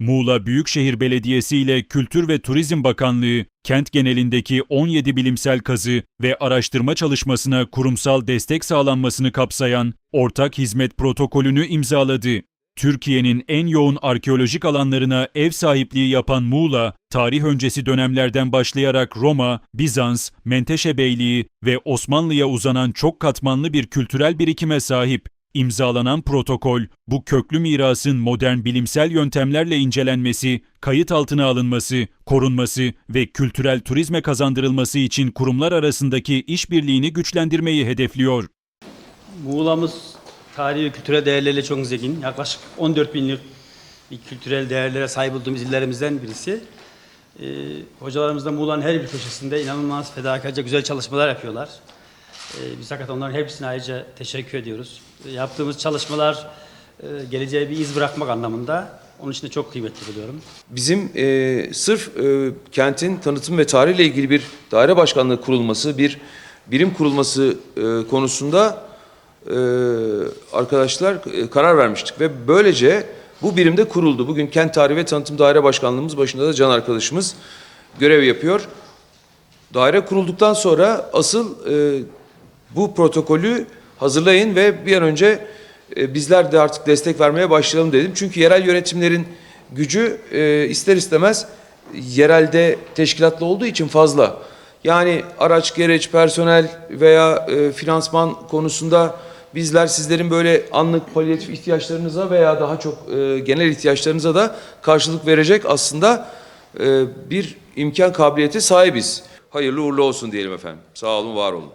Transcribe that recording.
Muğla Büyükşehir Belediyesi ile Kültür ve Turizm Bakanlığı, kent genelindeki 17 bilimsel kazı ve araştırma çalışmasına kurumsal destek sağlanmasını kapsayan ortak hizmet protokolünü imzaladı. Türkiye'nin en yoğun arkeolojik alanlarına ev sahipliği yapan Muğla, tarih öncesi dönemlerden başlayarak Roma, Bizans, Menteşe Beyliği ve Osmanlı'ya uzanan çok katmanlı bir kültürel birikime sahip. İmzalanan protokol, bu köklü mirasın modern bilimsel yöntemlerle incelenmesi, kayıt altına alınması, korunması ve kültürel turizme kazandırılması için kurumlar arasındaki işbirliğini güçlendirmeyi hedefliyor. Muğla'mız tarihi ve kültürel değerleriyle çok zengin. Yaklaşık 14 binlik kültürel değerlere sahip olduğumuz illerimizden birisi. Ee, hocalarımız da Muğla'nın her bir köşesinde inanılmaz fedakarca güzel çalışmalar yapıyorlar. Ee, biz hakikaten onların hepsine ayrıca teşekkür ediyoruz. Yaptığımız çalışmalar e, geleceğe bir iz bırakmak anlamında. Onun için de çok kıymetli buluyorum. Bizim e, sırf e, kentin tanıtım ve tarihle ilgili bir daire başkanlığı kurulması, bir birim kurulması e, konusunda e, arkadaşlar e, karar vermiştik ve böylece bu birimde kuruldu. Bugün Kent Tarihi ve Tanıtım Daire Başkanlığımız başında da Can arkadaşımız görev yapıyor. Daire kurulduktan sonra asıl e, bu protokolü hazırlayın ve bir an önce e, bizler de artık destek vermeye başlayalım dedim. Çünkü yerel yönetimlerin gücü e, ister istemez yerelde teşkilatlı olduğu için fazla. Yani araç, gereç, personel veya e, finansman konusunda bizler sizlerin böyle anlık palyatif ihtiyaçlarınıza veya daha çok genel ihtiyaçlarınıza da karşılık verecek aslında bir imkan kabiliyete sahibiz. Hayırlı uğurlu olsun diyelim efendim. Sağ olun, var olun.